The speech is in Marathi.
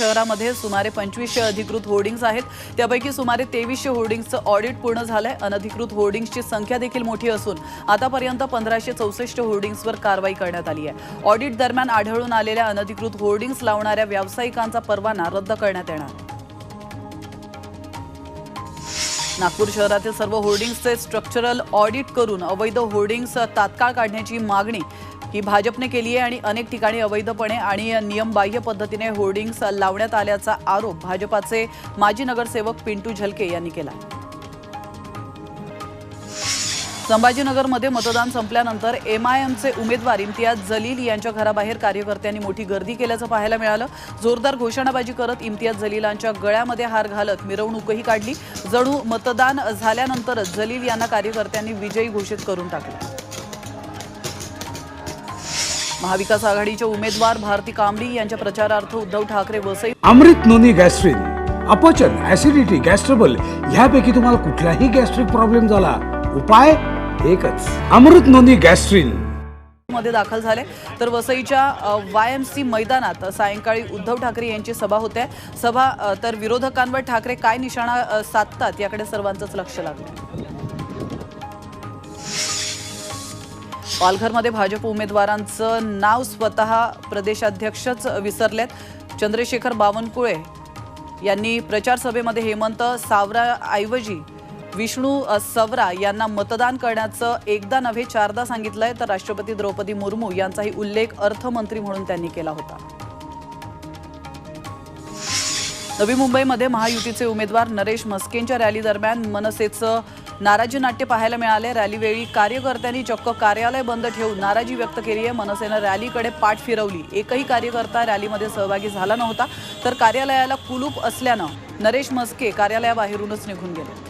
शहरामध्ये सुमारे पंचवीसशे अधिकृत होर्डिंग्ज आहेत. त्यापैकी सुमारे तेवीसशे होर्डिंग्सचं ऑडिट पूर्ण झालंय. अनधिकृत होर्डिंग्सची संख्या देखील मोठी असून आतापर्यंत पंधराशे चौसष्ट होर्डिंग्सवर कारवाई करण्यात आली आहे. ऑडिट दरम्यान आढळून आलेल्या अनधिकृत होर्डिंग्स लावणाऱ्या व्यावसायिकांचा परवाना रद्द करण्यात येणार. आहे. नागपूर शहरातील सर्व होर्डिंग्सचे स्ट्रक्चरल ऑडिट करून अवैध होर्डिंग्स तात्काळ काढण्याची मागणी ही भाजपने केली आहे आणि अनेक ठिकाणी अवैधपणे आणि नियमबाह्य पद्धतीने होर्डिंग्स लावण्यात आल्याचा आरोप भाजपाचे माजी नगरसेवक पिंटू झलके यांनी केला. संभाजीनगरमध्ये मतदान संपल्यानंतर एमआयएमचे उमेदवार इम्तियाज जलील यांच्या घराबाहेर कार्यकर्त्यांनी मोठी गर्दी केल्याचं पाहायला मिळालं. जोरदार घोषणाबाजी करत इम्तियाज जलीलांच्या गळ्यामध्ये हार घालत मिरवणूकही काढली. जणू मतदान झाल्यानंतरच जलील यांना कार्यकर्त्यांनी विजयी घोषित करून टाकले. महाविकास आघाडीचे उमेदवार भारती कांबडी यांच्या प्रचारार्थ उद्धव ठाकरे वसई अमृत नोनी गॅस्ट्रिन अपचन ऍसिडिटी गॅस्ट्रबल ह्यापैकी तुम्हाला कुठलाही गॅस्ट्रिक प्रॉब्लेम झाला उपाय एकच अमृत नोनी गॅस्ट्रिन. मध्ये दाखल झाले. तर वसईच्या वाय एम सी मैदानात सायंकाळी उद्धव ठाकरे यांची सभा होते. सभा अ, तर विरोधकांवर ठाकरे काय निशाणा अ, साधतात याकडे सर्वांचंच लक्ष लागलं. पालघरमध्ये भाजप उमेदवारांचं नाव स्वतः प्रदेशाध्यक्षच विसरलेत. चंद्रशेखर बावनकुळे यांनी प्रचार सभेमध्ये हेमंत सावराऐवजी विष्णू सवरा यांना मतदान करण्याचं एकदा नव्हे चारदा सांगितलंय. तर राष्ट्रपती द्रौपदी मुर्मू यांचाही उल्लेख अर्थमंत्री म्हणून त्यांनी केला होता. नवी मुंबईमध्ये महायुतीचे उमेदवार नरेश म्हस्केंच्या रॅली दरम्यान मनसेचं नाराजी नाट्य पाहायला मिळाले. रॅलीवेळी कार्यकर्त्यांनी चक्क कार्यालय बंद ठेवून नाराजी व्यक्त केली आहे. मनसेनं रॅलीकडे पाठ फिरवली. एकही कार्यकर्ता रॅलीमध्ये सहभागी झाला नव्हता. तर कार्यालयाला कुलूप असल्यानं नरेश मस्के कार्यालयाबाहेरूनच निघून गेले.